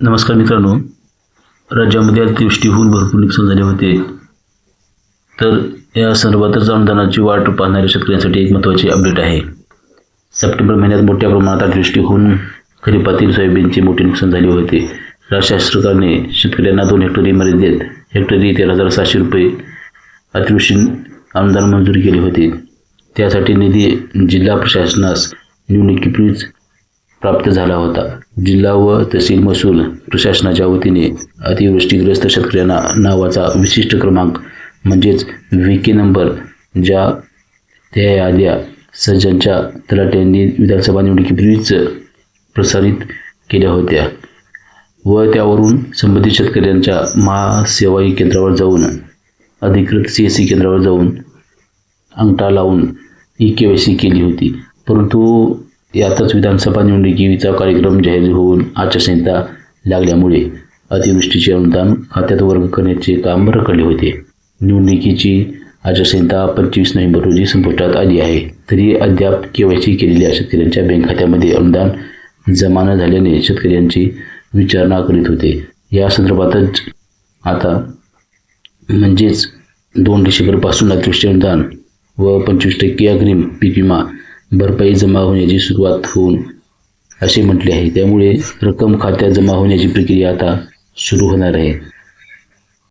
नमस्कार मित्रांनो. राज्यामध्ये अतिवृष्टी होऊन भरपूर नुकसान झाले होते. तर या संदर्भातच अनुदानाची वाट पाहणाऱ्या शेतकऱ्यांसाठी एक महत्त्वाची अपडेट आहे. सप्टेंबर महिन्यात मोठ्या प्रमाणात अतिवृष्टी होऊन खरीपातील सोयाबीनचे मोठे नुकसान झाले होते. राज्य सरकारने शेतकऱ्यांना दोन हेक्टरी मर्यादेत हेक्टरी तेरा हजार सहाशे रुपये अतिवृष्टी अनुदान मंजूर केले होते. त्यासाठी निधी जिल्हा प्रशासनास निवडणुकीपूर्वीच प्राप्त झाला होता. जिल्हा व तहसील महसूल प्रशासनाच्या वतीने अतिवृष्टीग्रस्त शेतकऱ्यांना नावाचा विशिष्ट क्रमांक म्हणजेच विके नंबर ज्या त्या याद्या सज्जांच्या तलाट्यांनी विधानसभा निवडणुकीपूर्वीच प्रसारित केल्या होत्या व त्यावरून संबंधित शेतकऱ्यांच्या महासेवाई केंद्रावर जाऊन अधिकृत सी एस सी केंद्रावर जाऊन अंगठा लावून ई के वाय सी केली होती. परंतु यातच विधानसभा निवडणुकीचा कार्यक्रम जाहीर होऊन आचारसंहिता लागल्यामुळे अतिवृष्टीचे अनुदान खात्यात वर्ग करण्याचे काम रखडले होते. निवडणुकीची आचारसंहिता पंचवीस नोव्हेंबर रोजी संपुष्टात आली आहे. तरी अद्याप केवायसी केलेल्या शेतकऱ्यांच्या बँक खात्यामध्ये अनुदान जमा न झाल्याने शेतकऱ्यांची विचारणा करीत होते. या संदर्भातच आता म्हणजेच दोन डिसेंबरपासून अतिवृष्टी अनुदान व पंचवीस टक्के अग्रिम पीक विमा भरपाई जमा होण्याची सुरुवात होऊन असे म्हटले आहे. त्यामुळे रक्कम खात्यात जमा होण्याची प्रक्रिया आता सुरू होणार आहे.